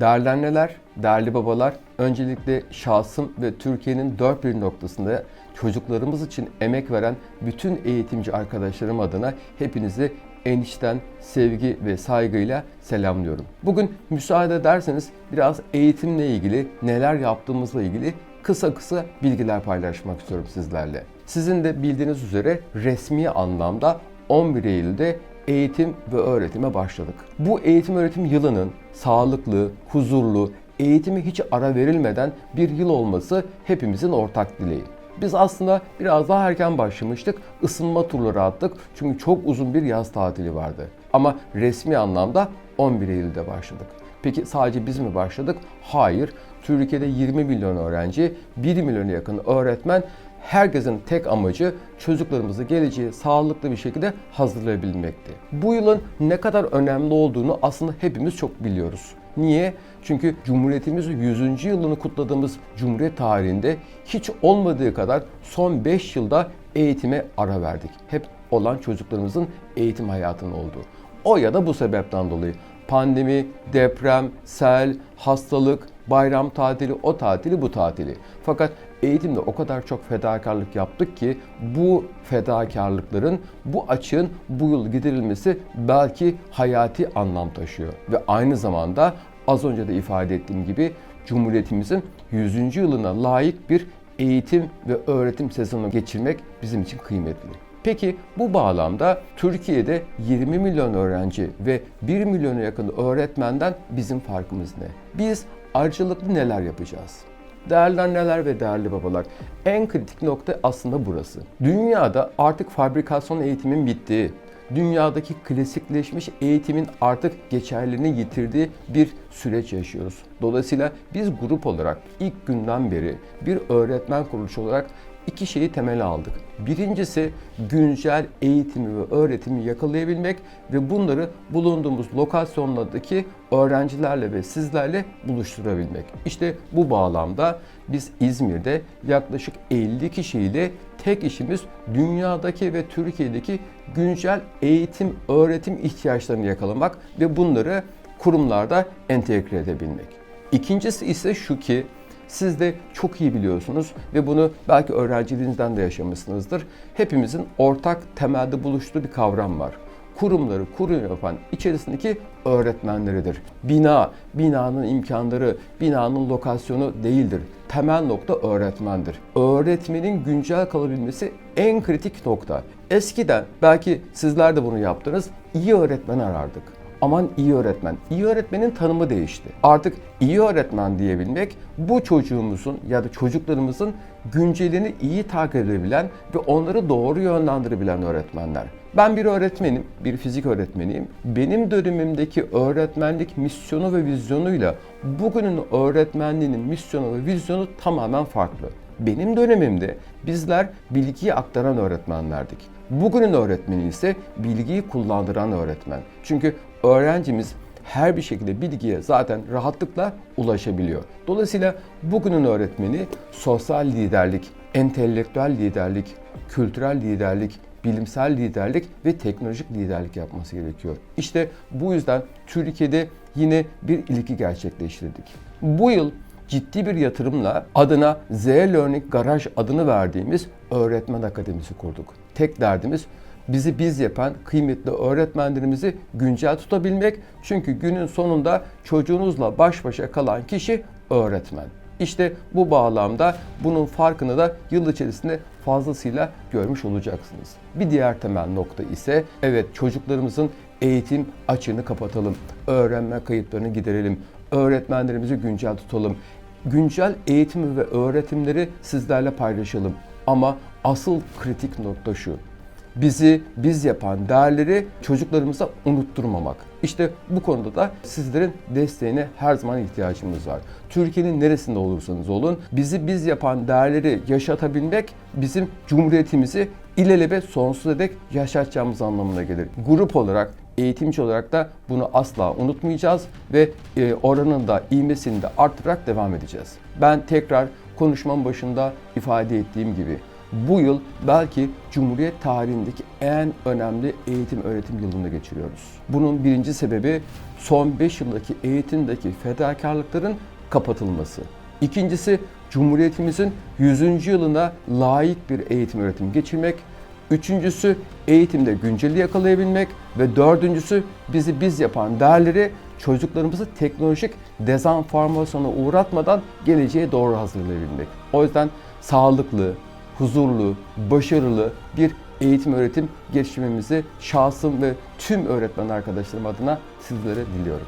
Değerli anneler, değerli babalar, öncelikle şahsım ve Türkiye'nin dört bir noktasında çocuklarımız için emek veren bütün eğitimci arkadaşlarım adına hepinizi enişten sevgi ve saygıyla selamlıyorum. Bugün müsaade ederseniz biraz eğitimle ilgili, neler yaptığımızla ilgili kısa kısa bilgiler paylaşmak istiyorum sizlerle. Sizin de bildiğiniz üzere resmi anlamda 11 Eylül'de eğitim ve öğretime başladık. Bu eğitim öğretim yılının sağlıklı, huzurlu, eğitimi hiç ara verilmeden bir yıl olması hepimizin ortak dileği. Biz aslında biraz daha erken başlamıştık. ısınma turları attık. Çünkü çok uzun bir yaz tatili vardı. Ama resmi anlamda 11 Eylül'de başladık. Peki sadece biz mi başladık? Hayır. Türkiye'de 20 milyon öğrenci, 1 milyona yakın öğretmen herkesin tek amacı çocuklarımızı geleceğe sağlıklı bir şekilde hazırlayabilmekti. Bu yılın ne kadar önemli olduğunu aslında hepimiz çok biliyoruz. Niye? Çünkü Cumhuriyetimizin 100. yılını kutladığımız Cumhuriyet tarihinde hiç olmadığı kadar son 5 yılda eğitime ara verdik. Hep olan çocuklarımızın eğitim hayatının olduğu. O ya da bu sebepten dolayı pandemi, deprem, sel, hastalık, bayram tatili, o tatili, bu tatili. Fakat eğitimde o kadar çok fedakarlık yaptık ki bu fedakarlıkların, bu açığın bu yıl giderilmesi belki hayati anlam taşıyor. Ve aynı zamanda az önce de ifade ettiğim gibi Cumhuriyetimizin 100. yılına layık bir eğitim ve öğretim sezonu geçirmek bizim için kıymetli. Peki bu bağlamda Türkiye'de 20 milyon öğrenci ve 1 milyona yakın öğretmenden bizim farkımız ne? Biz ayrıcalıklı neler yapacağız? Değerli anneler ve değerli babalar, en kritik nokta aslında burası. Dünyada artık fabrikasyon eğitimin bittiği, dünyadaki klasikleşmiş eğitimin artık geçerliliğini yitirdiği bir süreç yaşıyoruz. Dolayısıyla biz grup olarak ilk günden beri bir öğretmen kuruluşu olarak iki şeyi temele aldık. Birincisi güncel eğitimi ve öğretimi yakalayabilmek ve bunları bulunduğumuz lokasyonlardaki öğrencilerle ve sizlerle buluşturabilmek. İşte bu bağlamda biz İzmir'de yaklaşık 50 kişiyle tek işimiz dünyadaki ve Türkiye'deki güncel eğitim, öğretim ihtiyaçlarını yakalamak ve bunları kurumlarda entegre edebilmek. İkincisi ise şu ki siz de çok iyi biliyorsunuz ve bunu belki öğrenciliğinizden de yaşamışsınızdır. Hepimizin ortak temelde buluştuğu bir kavram var. Kurumları kurum yapan içerisindeki öğretmenleridir. Bina, binanın imkanları, binanın lokasyonu değildir. Temel nokta öğretmendir. Öğretmenin güncel kalabilmesi en kritik nokta. Eskiden belki sizler de bunu yaptınız. iyi öğretmen arardık aman iyi öğretmen. İyi öğretmenin tanımı değişti. Artık iyi öğretmen diyebilmek bu çocuğumuzun ya da çocuklarımızın güncelini iyi takip edebilen ve onları doğru yönlendirebilen öğretmenler. Ben bir öğretmenim, bir fizik öğretmeniyim. Benim dönemimdeki öğretmenlik misyonu ve vizyonuyla bugünün öğretmenliğinin misyonu ve vizyonu tamamen farklı. Benim dönemimde bizler bilgiyi aktaran öğretmenlerdik. Bugünün öğretmeni ise bilgiyi kullandıran öğretmen. Çünkü öğrencimiz her bir şekilde bilgiye zaten rahatlıkla ulaşabiliyor. Dolayısıyla bugünün öğretmeni sosyal liderlik, entelektüel liderlik, kültürel liderlik, bilimsel liderlik ve teknolojik liderlik yapması gerekiyor. İşte bu yüzden Türkiye'de yine bir ilki gerçekleştirdik. Bu yıl ciddi bir yatırımla adına Z Learning Garaj adını verdiğimiz öğretmen akademisi kurduk. Tek derdimiz bizi biz yapan kıymetli öğretmenlerimizi güncel tutabilmek. Çünkü günün sonunda çocuğunuzla baş başa kalan kişi öğretmen. İşte bu bağlamda bunun farkını da yıl içerisinde fazlasıyla görmüş olacaksınız. Bir diğer temel nokta ise evet çocuklarımızın eğitim açığını kapatalım. Öğrenme kayıplarını giderelim. Öğretmenlerimizi güncel tutalım. Güncel eğitimi ve öğretimleri sizlerle paylaşalım. Ama asıl kritik nokta şu bizi biz yapan değerleri çocuklarımıza unutturmamak. İşte bu konuda da sizlerin desteğine her zaman ihtiyacımız var. Türkiye'nin neresinde olursanız olun bizi biz yapan değerleri yaşatabilmek bizim cumhuriyetimizi ilelebet sonsuza dek yaşatacağımız anlamına gelir. Grup olarak eğitimci olarak da bunu asla unutmayacağız ve e, oranın da ivmesini de arttırarak devam edeceğiz. Ben tekrar konuşmam başında ifade ettiğim gibi bu yıl belki Cumhuriyet tarihindeki en önemli eğitim öğretim yılını geçiriyoruz. Bunun birinci sebebi son 5 yıldaki eğitimdeki fedakarlıkların kapatılması. İkincisi Cumhuriyetimizin 100. yılına layık bir eğitim öğretim geçirmek. Üçüncüsü eğitimde günceli yakalayabilmek ve dördüncüsü bizi biz yapan değerleri çocuklarımızı teknolojik dezenformasyona uğratmadan geleceğe doğru hazırlayabilmek. O yüzden sağlıklı, huzurlu, başarılı bir eğitim öğretim geçirmemizi şahsım ve tüm öğretmen arkadaşlarım adına sizlere diliyorum.